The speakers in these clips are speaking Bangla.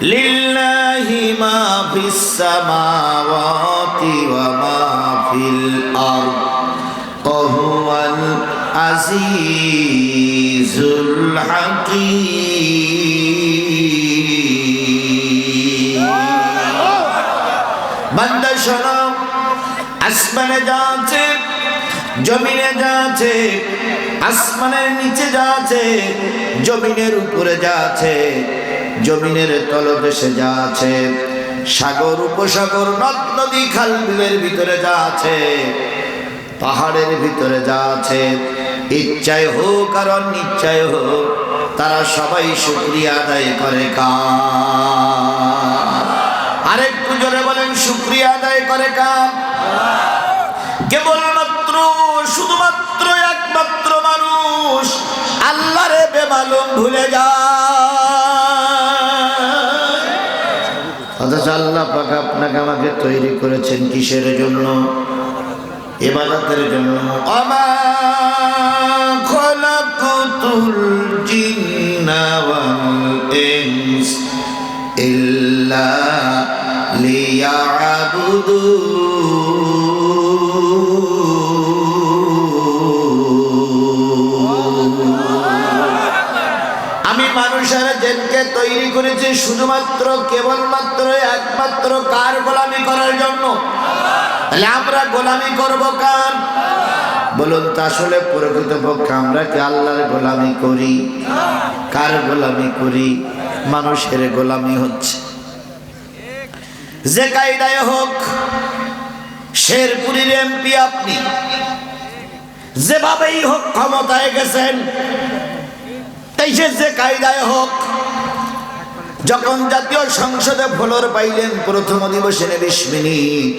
لله ما في السماوات وما في الأرض وهو العزيز الحكيم بند شرم اسمن جانتے জমিনে যা আছে, আসমানের নিচে যা আছে, জমিনের উপরে যা আছে, জমিনের তলদেশে যা আছে, সাগর, উপসাগর, নদ, নদী, খাল, বিলের ভিতরে যা আছে, পাহাড়ের ভিতরে যা আছে, ইচ্ছায় হোক আর অনিচ্ছায় হোক, তারা সবাই শুক্রিয়া আদায় করে কার? বেমালুম ভুলে যায়। অথচ আল্লাহ পাক আপনাকে আমাকে তৈরি করেছেন কিসের জন্য? এবাদতের জন্য। আমা খলাকুতুল জিন্না ওয়াল ইনস ইল্লা মানুষের জেনকে তৈরি করেছি শুধুমাত্র, কেবলমাত্র, একমাত্র কার গোলামি করার জন্য? তাহলে আমরা গোলামি করব কার? বলুন তা আসলে প্রকৃতপক্ষে আমরা কি আল্লাহর গোলামি করি? কার গোলামি করি? মানুষের গোলামি হচ্ছে। যে কায়দায় হোক, শেরপুরীর এমপি আপনি, যেভাবেই হোক ক্ষমতায় গেছেন যে যে কায়দায় হোক, যখন জাতীয় সংসদে ফলোর পাইলেন প্রথম অধিবেশনে বিশ মিনিট,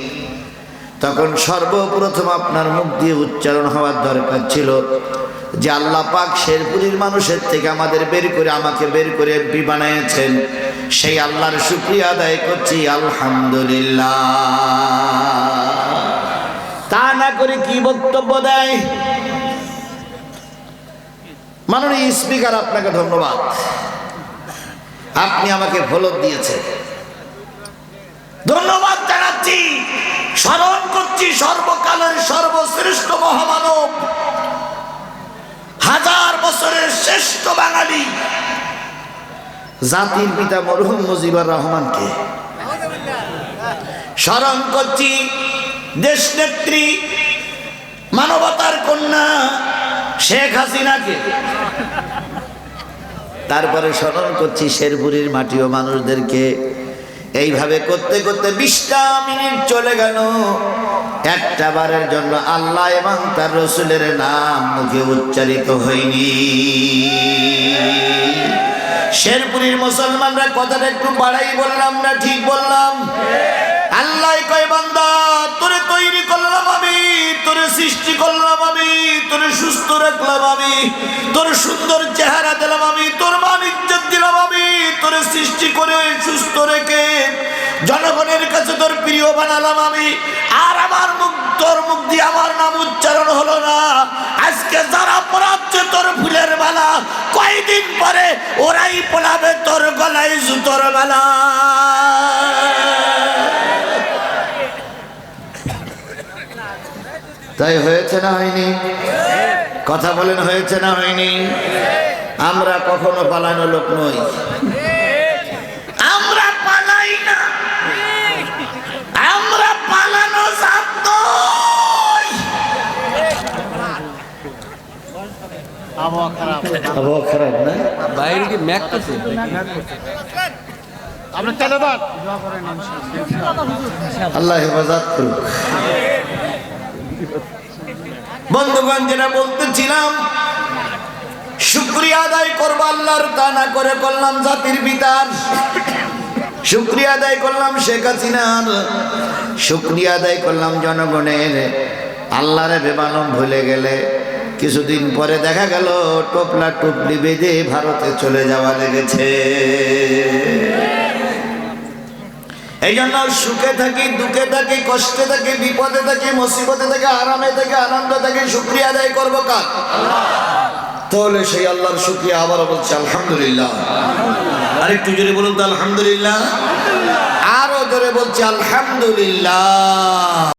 তখন সর্বপ্রথম আপনার মুখ দিয়ে উচ্চারণ হওয়ার দরকার ছিল যে আল্লাহ পাক শেরপুরীর মানুষের থেকে আমাদের বের করে, আমাকে বের করে এমপি বানিয়েছেন। সেই আল্লাহর শুক্রিয়া আদায় করছি, আলহামদুলিল্লাহ। তা না করে কি বক্তব্য দেয়? মাননীয় স্পিকার, আপনাকে ধন্যবাদ। আপনি আমাকে ভোলক দিয়েছেন। ধন্যবাদ জানাচ্ছি। স্মরণ করছি সর্বকালের সর্বশ্রেষ্ঠ মহামানব। হাজার বছরের শ্রেষ্ঠ বাঙালি। জাতির পিতা মরহুম মুজিবুর রহমানকে। স্মরণ করছি দেশ নেত্রী শেখ হাসিনাকে। তারপরে স্মরণ করছি শেরপুরীর মাটি ও মানুষদেরকে। এইভাবে করতে করতে বিশটা মিনিট চলে গেল। একটা বারের জন্য আল্লাহ এবং তার রসুলের নাম মুখে উচ্চারিত হয়নি। শেরপুরীর মুসলমানরা কথাটা একটু বাড়াই বললাম না ঠিক বললাম। আল্লাহ কয়, বান্দা, তোরে তৈরি আমি, তোরে সুস্থ রাখলাম আমি, তোর সুন্দর চেহারা দিলাম আমি, তোর দিলাম আমি, তোরে সৃষ্টি করে সুস্থ রেখে জনগণের কাছে তোর প্রিয় বানালাম আমি। আর আমার মুখ, তোর মুখ দিয়ে আমার নাম উচ্চারণ হলো না। আজকে যারা পড়াচ্ছে তোর ফুলের মালা, কয়দিন পরে ওরাই পড়াবে তোর গলায় জুতোর মালা। তাই হয়েছে না হয়নি? কথা বলেন হয়েছে না হয়নি? আমরা কখনো পালানো লোক নই। আমরা পালাই না। আমরা পালানো জাত আবহাওয়া খারাপ না? বাইরে কি ম্যাক করছে আল্লাহ হেফাজত করুক। বন্ধুগণ, যেটা বলতেছিলাম, শুক্রিয়া আদায় করব আল্লাহর তা না করে করলাম জাতির পিতার শুক্রিয়া আদায় করলাম শেখ হাসিনার। শুক্রিয়া আদায় করলাম জনগণের। আল্লাহরে বেমানম ভুলে গেলে কিছুদিন পরে দেখা গেল, টোপলা টুপলি বেঁধে ভারতে চলে যাওয়া লেগেছে। এই জন্য সুখে থাকি, দুঃখে থাকি, কষ্টে থাকি, বিপদে থাকি, মুসিবতে থাকি, আরামে থাকি, আনন্দে থাকি, শুক্রিয়া আদায় করব কার? তাহলে সেই আল্লাহর শুক্রিয়া আবার বলছে, আলহামদুলিল্লাহ। আরেকটু জোরে বলুন তো, আলহামদুলিল্লাহ। আরও জোরে বলছে, আলহামদুলিল্লাহ।